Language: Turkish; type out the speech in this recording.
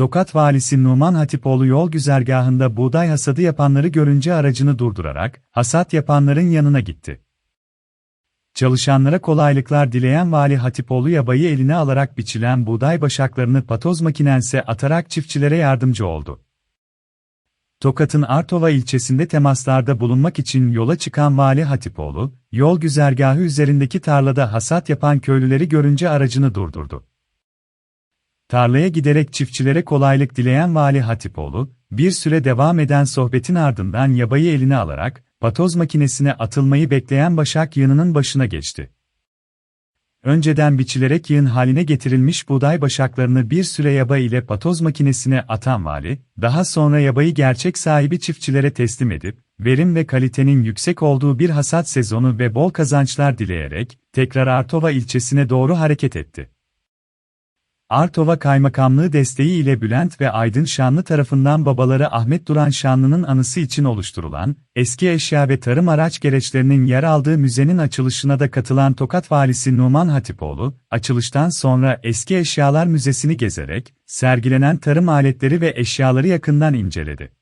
Tokat valisi Numan Hatipoğlu yol güzergahında buğday hasadı yapanları görünce aracını durdurarak, hasat yapanların yanına gitti. Çalışanlara kolaylıklar dileyen Vali Hatipoğlu yabayı eline alarak biçilen buğday başaklarını patoz makinense atarak çiftçilere yardımcı oldu. Tokat'ın Artova ilçesinde temaslarda bulunmak için yola çıkan Vali Hatipoğlu, yol güzergahı üzerindeki tarlada hasat yapan köylüleri görünce aracını durdurdu. Tarlaya giderek çiftçilere kolaylık dileyen Vali Hatipoğlu, bir süre devam eden sohbetin ardından yabayı eline alarak, patoz makinesine atılmayı bekleyen Başak yığınının başına geçti. Önceden biçilerek yığın haline getirilmiş buğday başaklarını bir süre yaba ile patoz makinesine atan vali, daha sonra yabayı gerçek sahibi çiftçilere teslim edip, verim ve kalitenin yüksek olduğu bir hasat sezonu ve bol kazançlar dileyerek, tekrar Artova ilçesine doğru hareket etti. Artova Kaymakamlığı desteği ile Bülent ve Aydın Şanlı tarafından babaları Ahmet Duran Şanlı'nın anısı için oluşturulan, eski eşya ve tarım araç gereçlerinin yer aldığı müzenin açılışına da katılan Tokat Valisi Numan Hatipoğlu, açılıştan sonra Eski Eşyalar Müzesi'ni gezerek, sergilenen tarım aletleri ve eşyaları yakından inceledi.